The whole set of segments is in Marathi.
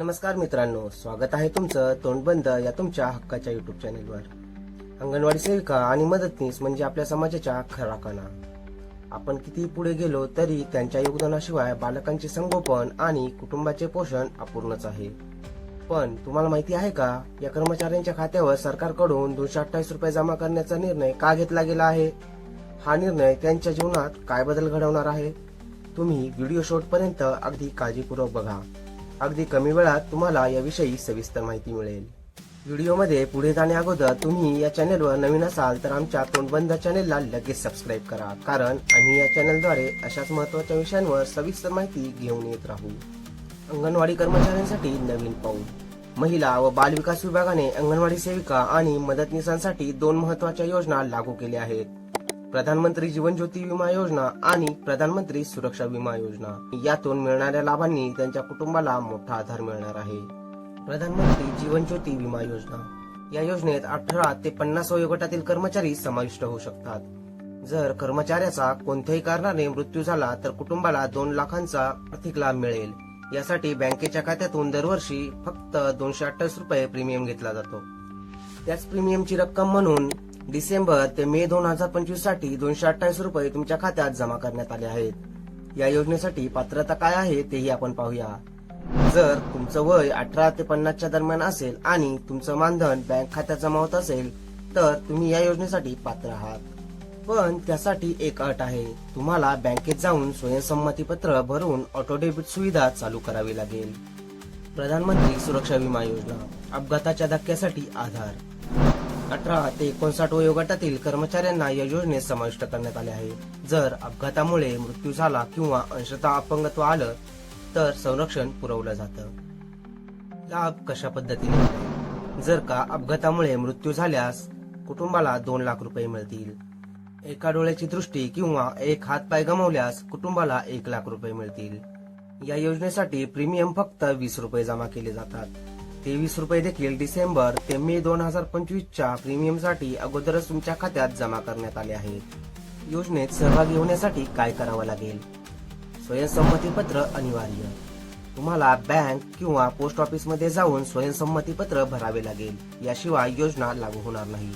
नमस्कार मित्रांनो स्वागत आहे तुमचं तोंडबंद या तुमच्या हक्काच्या युट्यूब चॅनेलवर अंगणवाडी सेविका आणि मदतनीस म्हणजे आपल्या समाजाच्या खरा कणा आपण किती पुढे गेलो तरी त्यांच्या योगदानाशिवाय बालकांचे संगोपन आणि कुटुंबाचे पोषण अपूर्णच आहे. पण तुम्हाला माहिती आहे का या कर्मचाऱ्यांच्या खात्यावर सरकारकडून दोनशे अठ्ठावीस रुपये जमा करण्याचा निर्णय का घेतला गेला आहे? हा निर्णय त्यांच्या जीवनात काय बदल घडवणार आहे? तुम्ही व्हिडिओ शेवटपर्यंत अगदी काळजीपूर्वक बघा. अगदी कमी वेळात तुम्हाला याविषयी सविस्तर माहिती मिळेल. व्हिडिओमध्ये पुढे जाण्या अगोदर तुम्ही या चॅनेलवर नवीन असाल तर आमच्या तोंडबंद चॅनेलला लगेच सबस्क्राईब करा कारण आम्ही या चॅनेलद्वारे अशाच महत्त्वाच्या विषयांवर सविस्तर माहिती घेऊन येत राहू. अंगणवाडी कर्मचाऱ्यांसाठी नवीन पाऊल. महिला व बाल विकास विभागाने अंगणवाडी सेविका आणि मदतनीसांसाठी दोन महत्त्वाच्या योजना लागू केल्या आहेत. प्रधानमंत्री जीवन ज्योती विमा योजना आणि प्रधानमंत्री सुरक्षा विमा योजना. यातून मिळणाऱ्या लाभांनी त्यांच्या कुटुंबाला मोठा आधार मिळणार आहे. प्रधानमंत्री जीवन ज्योती विमा योजना. या योजनेत अठरा ते पन्नास वयोगटातील कर्मचारी समाविष्ट होऊ शकतात. जर कर्मचाऱ्याचा कोणत्याही कारणाने मृत्यू झाला तर कुटुंबाला दोन लाखांचा आर्थिक लाभ मिळेल. यासाठी बँकेच्या खात्यातून दरवर्षी फक्त दोनशे अठ्ठावीस रुपये प्रीमियम घेतला जातो. त्याच प्रीमियमची रक्कम म्हणून डिसेंबर ते मे दोन हजार पंचवीससाठी दोनशे अठ्ठावीस रुपये तुमच्या खात्यात जमा करण्यात आले आहेत. या योजनेसाठी पात्रता काय आहे तेही आपण पाहूया. जर तुमचं वय अठरा ते पन्नासच्या दरम्यान असेल आणि तुमचं मानधन बँक खात्यात जमा होत असेल तर तुम्ही या योजनेसाठी पात्र आहात. पण त्यासाठी एक अट आहे. तुम्हाला बँकेत जाऊन स्वयंसंमती पत्र भरून ऑटो डेबिट सुविधा चालू करावी लागेल. प्रधानमंत्री सुरक्षा विमा योजना अपघाताच्या धक्क्यासाठी आधार. अठरा ते एकोणसाठ वयोगटातील कर्मचाऱ्यांना या योजनेत समाविष्ट करण्यात आले आहे. जर अपघातामुळे मृत्यू झाला किंवा अंशतः अपंगत्व आलं तर संरक्षण पुरवलं जातं. लाभ कशा पद्धतीने जर का अपघातामुळे मृत्यू झाल्यास कुटुंबाला दोन लाख रुपये मिळतील. एका डोळ्याची दृष्टी किंवा एक हात पाय गमावल्यास कुटुंबाला एक लाख रुपये मिळतील. या योजनेसाठी प्रीमियम फक्त वीस रुपये जमा केले जातात. तेवीस रुपये देखील डिसेंबर ते मे दोन हजार पंचवीसच्या प्रीमियमसाठी अगोदरच तुमच्या खात्यात जमा करण्यात आले आहे. योजनेत सहभागी होण्यासाठी काय करावं लागेल? स्वयंसंमती पत्र अनिवार्य. तुम्हाला बँक किंवा पोस्ट ऑफिसमध्ये जाऊन स्वयंसंमती पत्र भरावे लागेल. याशिवाय योजना लागू होणार नाही.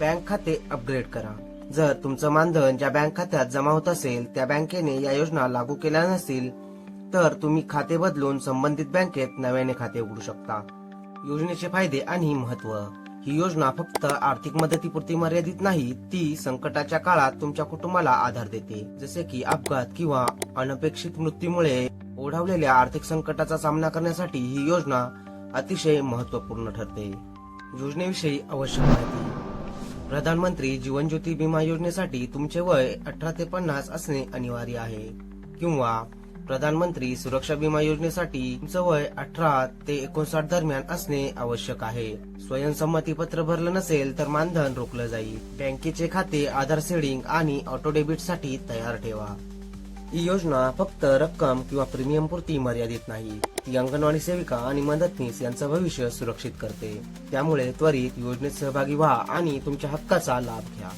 बँक खाते अपग्रेड करा. जर तुमचं मानधन ज्या बँक खात्यात जमा होत असेल त्या बँकेने या योजना लागू केल्या नसतील तर तुम्ही खाते बदलून संबंधित बँकेत नव्याने खाते उघडू शकता. योजनेचे फायदे आणि महत्त्व. ही योजना फक्त आर्थिक मदतीपुरती मर्यादित नाही ती संकटाच्या काळात तुमच्या कुटुंबाला आधार देते. जसे की अपघात किंवा अनपेक्षित मृत्यूमुळे ओढावलेल्या आर्थिक संकटाचा सामना करण्यासाठी ही योजना अतिशय महत्त्वपूर्ण ठरते. योजनेविषयी आवश्यक माहिती. प्रधानमंत्री जीवन ज्योती विमा योजनेसाठी तुमचे वय अठरा ते पन्नास असणे अनिवार्य आहे. किंवा प्रधानमंत्री सुरक्षा विमा योजनेसाठी तुमचं वय अठरा ते एकोणसाठ दरम्यान असणे आवश्यक आहे. स्वयंसंमती पत्र भरलं नसेल तर मानधन रोखलं जाईल. बँकेचे खाते आधार सेडिंग आणि ऑटो डेबिटसाठी तयार ठेवा. ही योजना फक्त रक्कम किंवा प्रीमियम पुरती मर्यादित नाही. ती अंगणवाडी सेविका आणि मदतनीस यांचं भविष्य सुरक्षित करते. त्यामुळे त्वरित योजनेत सहभागी व्हा आणि तुमच्या हक्काचा लाभ घ्या.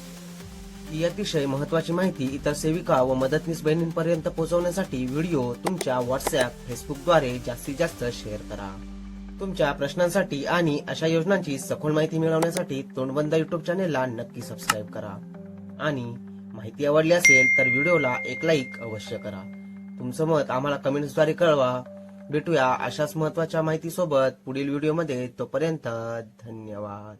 ही अतिशय महत्वाची माहिती इतर सेविका व मदतनीस बहिणींपर्यंत पोहोचवण्यासाठी व्हिडिओ तुमच्या व्हॉट्सअप फेसबुकद्वारे जास्तीत जास्त शेअर करा. तुमच्या प्रश्नांसाठी आणि अशा योजनांची सखोल माहिती मिळवण्यासाठी तोंडबंद युट्यूब चॅनेलला नक्की सबस्क्राईब करा. आणि माहिती आवडली असेल तर व्हिडिओला एक लाईक अवश्य करा. तुमचं मत आम्हाला कमेंट्सद्वारे कळवा. भेटूया अशाच महत्त्वाच्या माहितीसोबत पुढील व्हिडिओमध्ये. तोपर्यंत धन्यवाद.